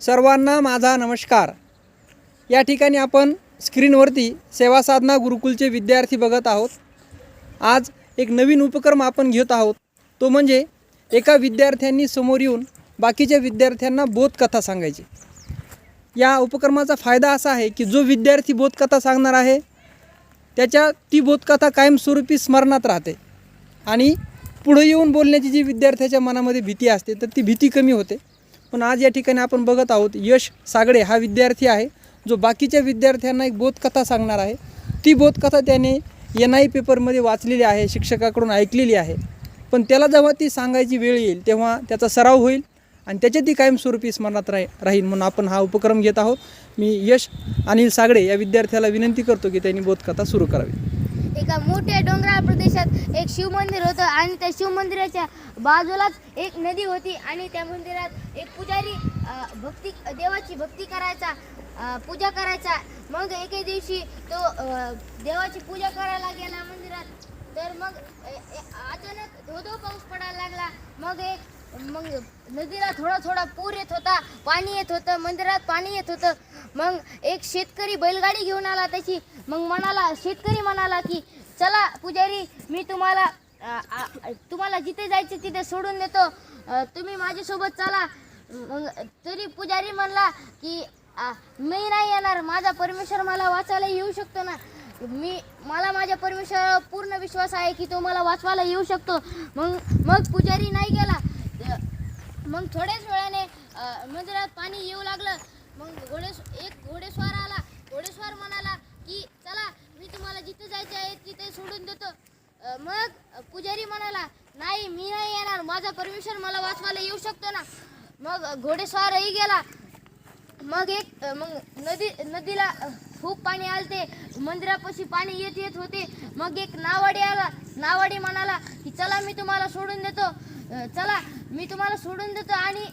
सर्वांना माझा नमस्कार. या ठिकाणी आपण स्क्रीनवरती सेवा साधना गुरुकुलचे विद्यार्थी बघत आहोत. आज एक नवीन उपक्रम आपण घेत आहोत. तो म्हणजे एका विद्यार्थ्यांनी समोर येऊन बाकीच्या विद्यार्थ्यांना बोधकथा सांगायची. या उपक्रमाचा फायदा असा आहे की जो विद्यार्थी बोधकथा सांगणार आहे त्याच्या ती बोधकथा कायमस्वरूपी स्मरणात राहते. आणि पुढे येऊन बोलण्याची जी विद्यार्थ्याच्या मनामध्ये भीती असते तर ती भीती कमी होते. पण आज या ठिकाणी आपण बघत आहोत यश सागडे हा विद्यार्थी आहे जो बाकीच्या विद्यार्थ्यांना एक बोधकथा सांगणार आहे. ती बोधकथा त्याने एन आय पेपरमध्ये वाचलेली आहे शिक्षकाकडून ऐकलेली आहे. पण त्याला जेव्हा ती सांगायची वेळ येईल तेव्हा त्याचा सराव होईल आणि त्याच्या ती कायमस्वरूपी स्मरणात राही राहील. म्हणून आपण हा उपक्रम घेत आहोत. मी यश अनिल सागडे या विद्यार्थ्याला विनंती करतो की त्यांनी बोधकथा सुरू करावी. एका मोठ्या डोंगराळ प्रदेशात एक शिवमंदिर होतं आणि त्या शिवमंदिराच्या बाजूलाच एक नदी होती आणि त्या मंदिरात एक पुजारी भक्ती देवाची भक्ती करायचा पूजा करायचा. मग एके दिवशी तो देवाची पूजा करायला गेला मंदिरात. तर मग ए- अचानक धो धो पाऊस पडायला लागला. मग एक मग नदीला थोडा थोडा पूर येत होता पाणी येत होतं मंदिरात पाणी येत होतं. मग एक शेतकरी बैलगाडी घेऊन आला त्याची. मग म्हणाला शेतकरी म्हणाला की चला पुजारी मी तुम्हाला आ- तुम्हाला जिथे जायचे तिथे सोडून देतो. तुम्ही माझ्यासोबत चला. मग तरी पुजारी म्हणला की आ, मी नाही येणार. माझा परमेश्वर मला वाचायला येऊ शकतो ना. मी मला माझ्या परमेश्वरावर पूर्ण विश्वास आहे की तो मला वाचवायला येऊ शकतो. मग मग पुजारी नाही गेला. मग थोड्याच वेळाने मंदिरात पाणी येऊ लागलं. मग घोडे एक घोडेस्वार आला. घोडेस्वार म्हणाला की चला मी तुम्हाला जिथे जायचे आहे तिथे सोडून देतो. मग पुजारी म्हणाला नाही मी नाही येणार. माझा परमेश्वर मला वाचवायला येऊ शकतो ना. मग घोडेस्वारही गेला. मग एक मग नदी नदीला खूप पाणी आलते. मंदिरापाशी पाणी येत येत होते. मग एक नावाडी आला. नावाडी म्हणाला की चला मी तुम्हाला सोडून देतो. चला मी तुम्हाला सोडून देतो आणि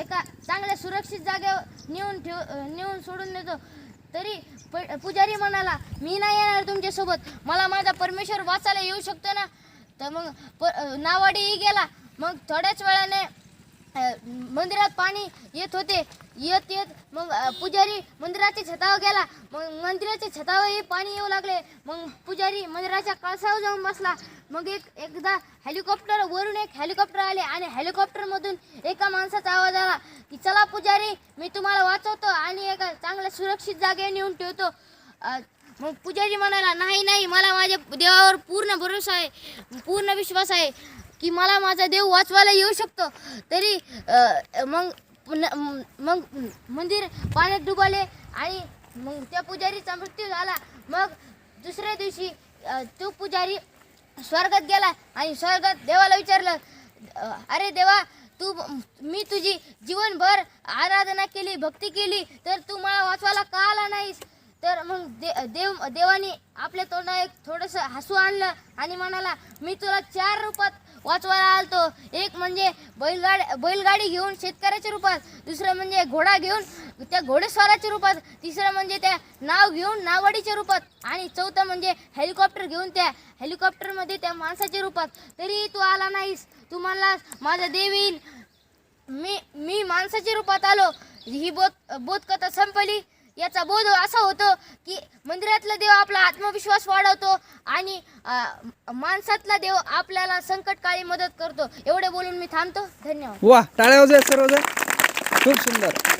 एका चांगल्या सुरक्षित जागेवर नेऊन ठेव नेऊन सोडून देतो. तरी प पुजारी म्हणाला मी नाही येणार तुमच्यासोबत. मला माझा परमेश्वर वाचायला येऊ शकतो ना? तर मग प नावाडीही गेला. मग थोड्याच वेळाने मंदिरात पाणी येत होते. येत येत. मग पुजारी मंदिराच्या छतावर गेला. मग मंदिराच्या छतावरही पाणी येऊ लागले. मग पुजारी मंदिराच्या कळसावर जाऊन बसला. मग एक एकदा हेलिकॉप्टर वरून एक हेलिकॉप्टर आले आणि हेलिकॉप्टरमधून एका माणसाचा आवाज आला की चला पुजारी मी तुम्हाला वाचवतो आणि एका चांगल्या सुरक्षित जागेवर नेऊन ठेवतो. मग पुजारी म्हणाला नाही नाही मला माझ्या देवावर पूर्ण भरोसा आहे. पूर्ण विश्वास आहे की मला माझा देव वाचवायला येऊ शकतो. तरी मग मग मंदिर पाण्यात डुबाले आणि मग त्या पुजारीचा मृत्यू झाला. मग दुसऱ्या दिवशी तो पुजारी स्वर्गात गेला आणि स्वर्गात देवाला विचारलं अरे देवा तू मी तुझी जीवनभर आराधना केली भक्ती केली तर तू मला वाचवायला का आला नाहीस? तर मग दे देव देवाने आपल्या तोंडा एक थोडंसं हसू आणलं आणि म्हणाला मी तुला चार रूपात वाचवायला आलतो. एक म्हणजे बैलगाडी बैलगाडी घेऊन शेतकऱ्याच्या रूपात दुसरं म्हणजे घोडा घेऊन त्या घोडेस्वाराच्या रूपात तिसरं म्हणजे त्या नाव घेऊन नावाडीच्या रूपात आणि चौथं म्हणजे हेलिकॉप्टर घेऊन त्या हेलिकॉप्टरमध्ये त्या माणसाच्या रूपात. तरी तू आला नाहीस. तू म्हणलास माझा देव येईल. मी मी माणसाच्या रूपात आलो. ही बोध बोधकथा संपली. याचा बोध असा होतो की मंदिरातला देव आपला आत्मविश्वास वाढवतो आणि माणसातला देव आपल्याला संकटकाळी मदत करतो. एवढे बोलून मी थांबतो. धन्यवाद. वा टाळ्या सर्वजण. खूप सुंदर.